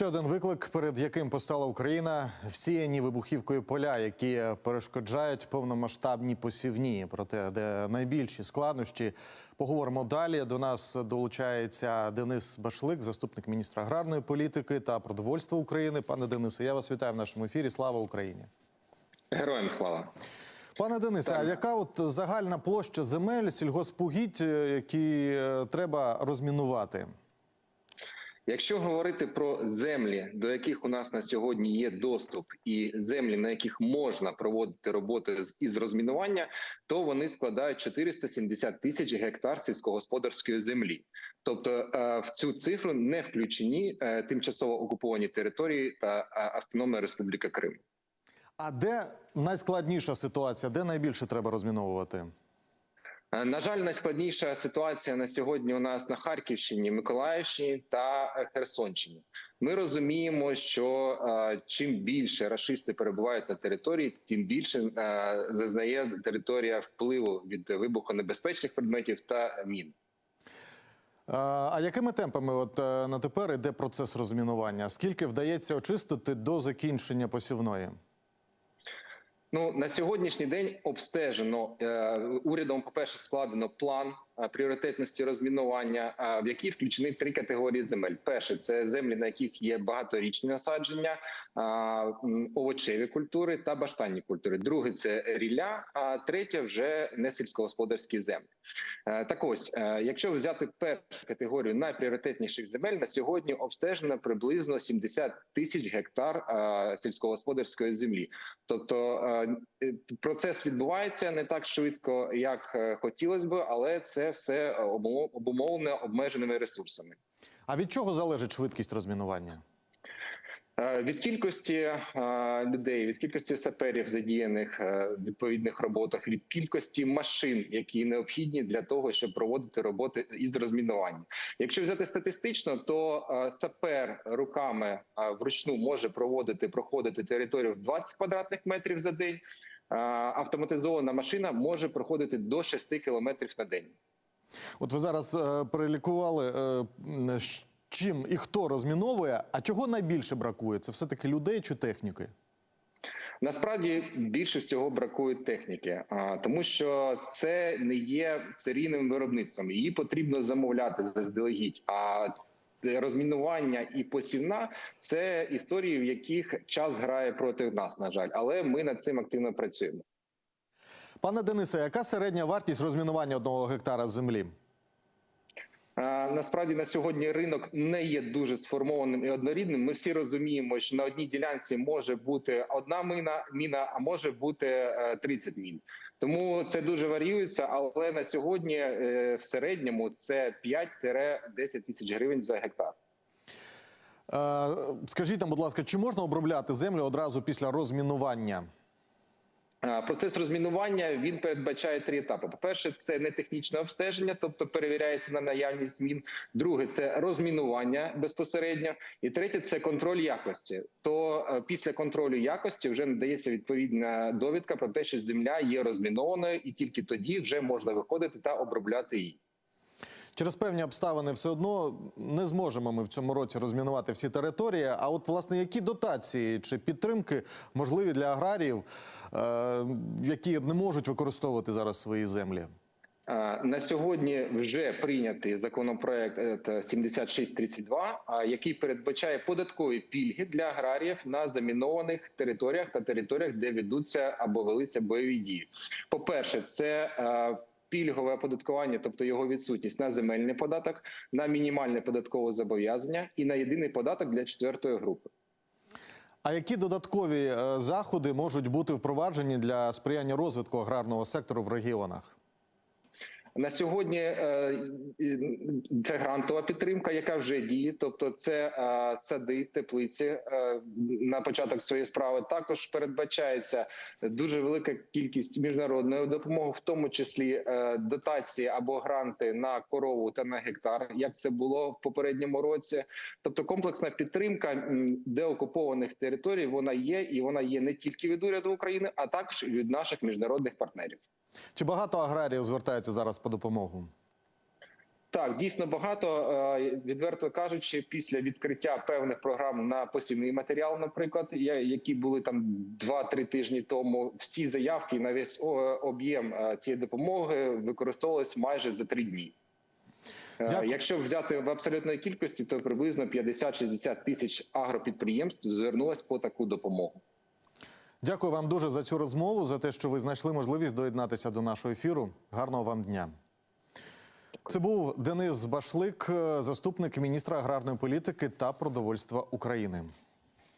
Ще один виклик, перед яким постала Україна, всіяні вибухівкою поля, які перешкоджають повномасштабні посівні. Проте, де найбільші складнощі, поговоримо далі. До нас долучається Денис Башлик, заступник міністра аграрної політики та продовольства України. Пане Денисе, я вас вітаю в нашому ефірі. Слава Україні! Героям слава. Пане Денисе, а яка от загальна площа земель сільгоспугідь, е, які е, треба розмінувати? Якщо говорити про землі, до яких у нас на сьогодні є доступ, і землі, на яких можна проводити роботи із розмінування, то вони складають 470 тисяч гектар сільськогосподарської землі. Тобто е, в цю цифру не включені е, тимчасово окуповані території та е, Автономна Республіка Крим. А де найскладніша ситуація? Де найбільше треба розміновувати? Е, На жаль, найскладніша ситуація на сьогодні у нас на Харківщині, Миколаївщині та е, Херсонщині. Ми розуміємо, що е, чим більше рашисти перебувають на території, тим більше е, зазнає територія впливу від вибухонебезпечних предметів та мін. А якими темпами от е, на тепер іде процес розмінування? Скільки вдається очистити до закінчення посівної? Ну на сьогоднішній день обстежено е, урядом. По перше, складено план пріоритетності розмінування, е, в який включені три категорії земель. Перше це землі, на яких є багаторічні насадження, е, овочеві культури та баштанні культури. Друге це рілля, а третє вже не сільськогосподарські землі. Е, Так ось, е, якщо взяти першу категорію найпріоритетніших земель, на сьогодні обстежено приблизно 70 тисяч гектар е, сільськогосподарської землі. Тобто е, е, процес відбувається не так швидко, як е, хотілося б, але це все обумов- обумовлено обмеженими ресурсами. А від чого залежить швидкість розмінування? Е, Від кількості е, людей, від кількості саперів задіяних е, в відповідних роботах, від кількості машин, які необхідні для того, щоб проводити роботи із розмінування. Якщо взяти статистично, то е, сапер руками е, вручну може проводити проходити територію в 20 квадратних метрів за день. Е, Автоматизована машина може проходити до 6 кілометрів на день. От ви зараз е, перелікували, е, чим і хто розміновує, а чого найбільше бракує? Це все-таки людей чи техніки? Насправді більше всього бракує техніки, тому що це не є серійним виробництвом. Її потрібно замовляти заздалегідь. А розмінування і посівна це історії, в яких час грає проти нас. На жаль, але ми над цим активно працюємо. Пане Денисе, яка середня вартість розмінування одного гектара землі? Насправді на сьогодні ринок не є дуже сформованим і однорідним. Ми всі розуміємо, що на одній ділянці може бути одна міна, міна, а може бути е, 30 мін. Тому це дуже варіюється. Але на сьогодні е, в середньому це 5-10 тисяч гривень за гектар. Е, Скажіть нам, будь ласка, чи можна обробляти землю одразу після розмінування? Процес розмінування він передбачає три етапи. По перше, це не технічне обстеження, тобто перевіряється на наявність змін. Друге це розмінування безпосередньо, і третє це контроль якості. То е, після контролю якості вже надається відповідна довідка про те, що земля є розмінованою, і тільки тоді вже можна виходити та обробляти її. Через певні обставини все одно не зможемо ми в цьому році розмінувати всі території. А от власне які дотації чи підтримки можливі для аграріїв, е, які не можуть використовувати зараз свої землі? Е, На сьогодні вже прийнятий законопроект е, 7632, а, який передбачає податкові пільги для аграріїв на замінованих територіях та територіях, де ведуться або велися бойові дії. По перше, це е, Пільгове оподаткування, тобто його відсутність на земельний податок, на мінімальне податкове зобов'язання і на єдиний податок для четвертої групи. А які додаткові е, заходи можуть бути впроваджені для сприяння розвитку аграрного сектору в регіонах? На сьогодні е, це грантова підтримка, яка вже діє. Тобто, це е, сади, теплиці е, на початок своєї справи. Також передбачається дуже велика кількість міжнародної допомоги, в тому числі дотації або гранти на корову та на гектар, як це було в попередньому році. Тобто, комплексна підтримка деокупованих територій вона є, і вона є не тільки від уряду України, а також від наших міжнародних партнерів. Чи багато аграріїв звертаються зараз по допомогу? Так, дійсно багато. Е, Відверто кажучи, після відкриття певних програм на посівний матеріал, наприклад, які були там 2-3 тижні тому, всі заявки на весь об'єм е, цієї допомоги використовувалися майже за три дні. Е, Дякую. Якщо взяти в абсолютної кількості, то приблизно 50-60 тисяч агропідприємств звернулось по таку допомогу. Дякую вам дуже за цю розмову, за те, що ви знайшли можливість доєднатися до нашого ефіру. Гарного вам дня. Це був Денис Башлик, е, заступник міністра аграрної політики та продовольства України.